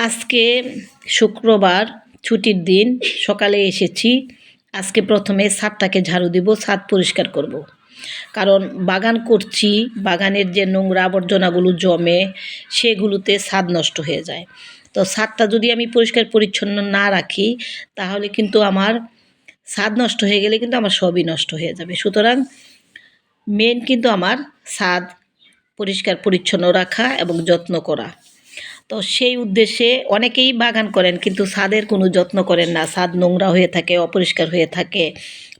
আজকে শুক্রবার ছুটির দিন, সকালে এসেছি। আজকে প্রথমে ছাদটাকে ঝাড়ু দিব, ছাদ পরিষ্কার করব। কারণ বাগান করছি, বাগানের যে নোংরা আবর্জনাগুলো জমে, সেগুলোতে ছাদ নষ্ট হয়ে যায়। তো ছাদটা যদি আমি পরিষ্কার পরিচ্ছন্ন না রাখি, তাহলে কিন্তু আমার ছাদ নষ্ট হয়ে গেলে কিন্তু আমার সবই নষ্ট হয়ে যাবে। সুতরাং মেন কিন্তু আমার ছাদ পরিষ্কার পরিচ্ছন্ন রাখা এবং যত্ন করা। তো সেই উদ্দেশ্যে অনেকেই বাগান করেন, কিন্তু ছাদের কোনো যত্ন করেন না। ছাদ নোংরা হয়ে থাকে, অপরিষ্কার হয়ে থাকে,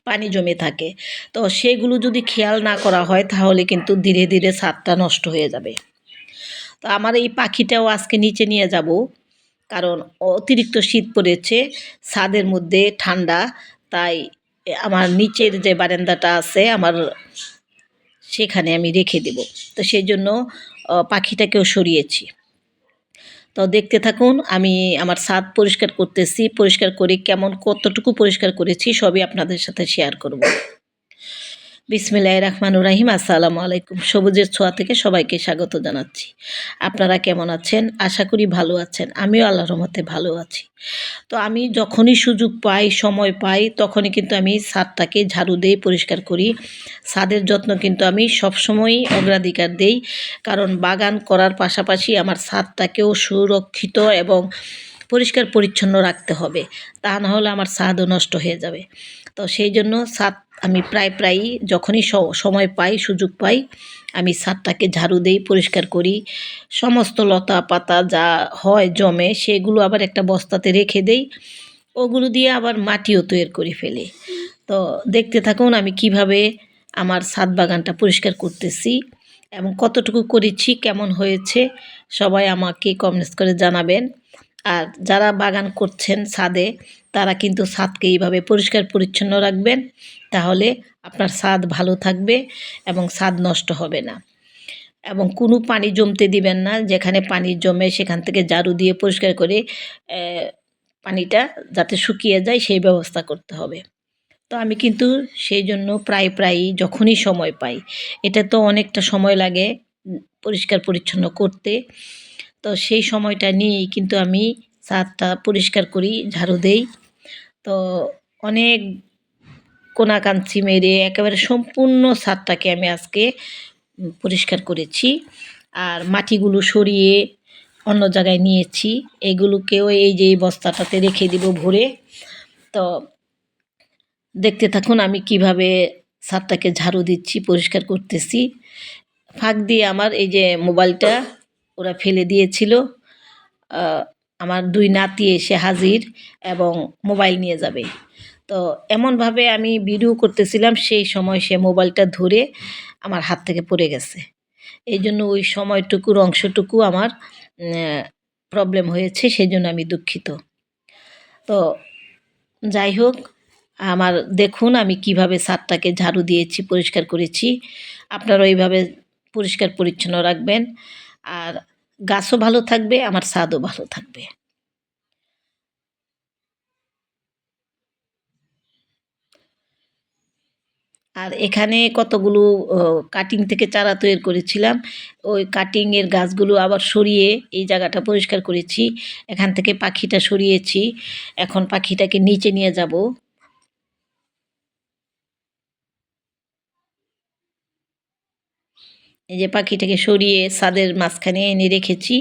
পানি জমে থাকে। তো সেগুলো যদি খেয়াল না করা হয়, তাহলে কিন্তু ধীরে ধীরে ছাদটা নষ্ট হয়ে যাবে। তো আমার এই পাখিটাও আজকে নিচে নিয়ে যাব, কারণ অতিরিক্ত শীত পড়েছে, ছাদের মধ্যে ঠান্ডা, তাই আমার নিচের যে বারান্দাটা আছে, আমার সেখানে আমি রেখে দেব। তো সেই জন্য পাখিটাকেও সরিয়েছি। তো দেখতে থাকুন, আমি আমার ছাদ পরিষ্কার করতেছি, পরিষ্কার করে কেমন, কতটুকু পরিষ্কার করেছি, সবই আপনাদের সাথে শেয়ার করব। বিসমিল্লাহ রহমানুর রাহিম আসসালামু আলাইকুম সবুজের ছোঁয়া থেকে সবাইকে স্বাগত জানাচ্ছি। আপনারা কেমন আছেন? আশা করি ভালো আছেন। আমিও আল্লাহ রহমতে ভালো আছি। তো আমি যখনই সুযোগ পাই, সময় পাই, তখনই কিন্তু আমি ছাদটাকে ঝাড়ু দিয়ে পরিষ্কার করি। ছাদের যত্ন কিন্তু আমি সবসময়ই অগ্রাধিকার দেই। কারণ বাগান করার পাশাপাশি আমার ছাদটাকেও সুরক্ষিত এবং পরিষ্কার পরিচ্ছন্ন রাখতে হবে। তা না হলে আমার স্বাদও নষ্ট হয়ে যাবে। তো সেই জন্য স্বাদ আমি প্রায় প্রায়ই যখনই সময় পাই, সুযোগ পাই, আমি ছাদটাকে ঝাড়ু দেই, পরিষ্কার করি। সমস্ত লতা পাতা যা হয় জমে, সেগুলো আবার একটা বস্তাতে রেখে দেই। ওগুলো দিয়ে আবার মাটিও তৈরি করে ফেলি। তো দেখতে থাকুন আমি কীভাবে আমার ছাদ বাগানটা পরিষ্কার করতেছি এবং কতটুকু করেছি, কেমন হয়েছে, সবাই আমাকে কমেন্টস করে জানাবেন। আর যারা বাগান করছেন ছাদে, তারা কিন্তু ছাদকে এইভাবে পরিষ্কার পরিচ্ছন্ন রাখবেন, তাহলে আপনার ছাদ ভালো থাকবে এবং ছাদ নষ্ট হবে না। এবং কোনো পানি জমতে দিবেন না, যেখানে পানি জমে সেখান থেকে ঝাড়ু দিয়ে পরিষ্কার করে পানিটা যাতে শুকিয়ে যায় সেই ব্যবস্থা করতে হবে। তো আমি কিন্তু সেই জন্য প্রায় প্রায়ই যখনই সময় পাই, এটা তো অনেকটা সময় লাগে পরিষ্কার পরিচ্ছন্ন করতে। তো সেই সময়টা নিয়েই কিন্তু আমি ছাদটা পরিষ্কার করি, ঝাড়ু দেই। তো অনেক কোনাকাঞ্চি মেরে একেবারে সম্পূর্ণ ছাদটাকে আমি আজকে পরিষ্কার করেছি। আর মাটিগুলো সরিয়ে অন্য জায়গায় নিয়েছি। এগুলোকেও এই যে বস্তাটাতে রেখে দিব ভরে। তো দেখতে থাকুন আমি কীভাবে ছাদটাকে ঝাড়ু দিচ্ছি, পরিষ্কার করতেছি। ফাঁক দিয়ে আমার এই যে মোবাইলটা ওরা ফেলে দিয়েছিল। আমার দুই নাতি এসে হাজির এবং মোবাইল নিয়ে যাবে। তো এমনভাবে আমি ভিডিও করতেছিলাম, সেই সময় সে মোবাইলটা ধরে আমার হাত থেকে পড়ে গেছে। এই জন্য ওই সময়টুকুর অংশটুকু আমার প্রবলেম হয়েছে সেই জন্য আমি দুঃখিত। তো যাই হোক, আমার দেখুন আমি কীভাবে ছাদটাকে ঝাড়ু দিয়েছি, পরিষ্কার করেছি। আপনারা এইভাবে পরিষ্কার পরিচ্ছন্ন রাখবেন। আর গাছও ভালো থাকবে, আমার স্বাদও ভালো থাকবে। আর এখানে কতগুলো কাটিং থেকে চারা তৈরি করেছিলাম। ওই কাটিংয়ের গাছগুলো আবার সরিয়ে এই জায়গাটা পরিষ্কার করেছি। এখান থেকে পাখিটা সরিয়েছি। এখন পাখিটাকে নিচে নিয়ে যাব। এই যে পাখিটাকে সরিয়ে ছাদের মাঝখানে এনে রেখেছি,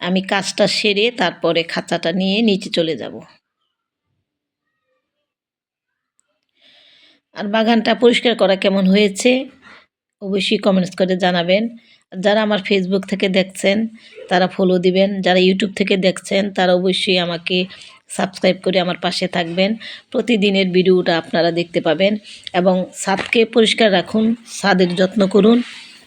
আমি কাজটা সেরে তারপরে খাঁচাটা নিয়ে নিচে চলে যাব। আর বাগানটা পরিষ্কার করা কেমন হয়েছে, অবশ্যই কমেন্টস করে জানাবেন। যারা আমার ফেসবুক থেকে দেখছেন, তারা ফলো দিবেন। যারা ইউটিউব থেকে দেখছেন, তারা অবশ্যই আমাকে সাবস্ক্রাইব করে আমার পাশে থাকবেন। প্রতিদিনের ভিডিওটা আপনারা দেখতে পাবেন। এবং ছাদকে পরিষ্কার রাখুন, ছাদের যত্ন করুন।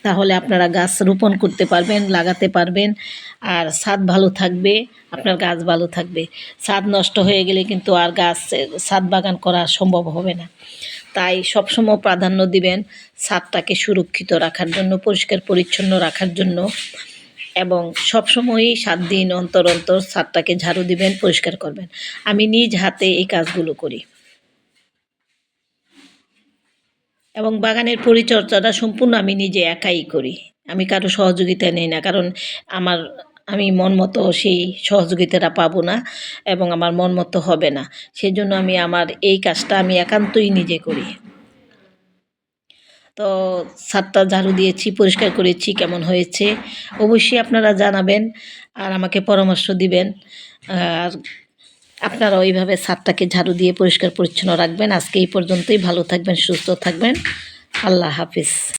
তাহলে আপনারা গাছ রোপণ করতে পারবেন, লাগাতে পারবেন। আর স্বাদ ভালো থাকবে, আপনার গাছ ভালো থাকবে। স্বাদ নষ্ট হয়ে গেলে কিন্তু আর গাছ স্বাদ বাগান করা সম্ভব হবে না। তাই সবসময় প্রাধান্য দিবেন স্বাদটাকে সুরক্ষিত রাখার জন্য, পরিষ্কার পরিচ্ছন্ন রাখার জন্য। এবং সবসময়ই সাত দিন অন্তর অন্তর ছাদটাকে ঝাড়ু দিবেন, পরিষ্কার করবেন। আমি নিজ হাতে এই কাজগুলো করি। এবং বাগানের পরিচর্যাটা সম্পূর্ণ আমি নিজে একাই করি। আমি কারও সহযোগিতা নেই না, কারণ আমার, আমি মন মতো সেই সহযোগিতাটা পাবো না এবং আমার মন মতো হবে না। সেই জন্য আমি আমার এই কাজটা আমি একান্তই নিজে করি। তো ছাদটা ঝাড়ু দিয়েছি, পরিষ্কার করেছি, কেমন হয়েছে? অবশ্যই আপনারা জানাবেন আর আমাকে পরামর্শ দিবেন। আর আপনারা ওইভাবে ছাদটাকে ঝাড়ু দিয়ে পরিষ্কার পরিচ্ছন্ন রাখবেন। আজকে এই পর্যন্তই। ভালো থাকবেন, সুস্থ থাকবেন। আল্লাহ হাফিজ।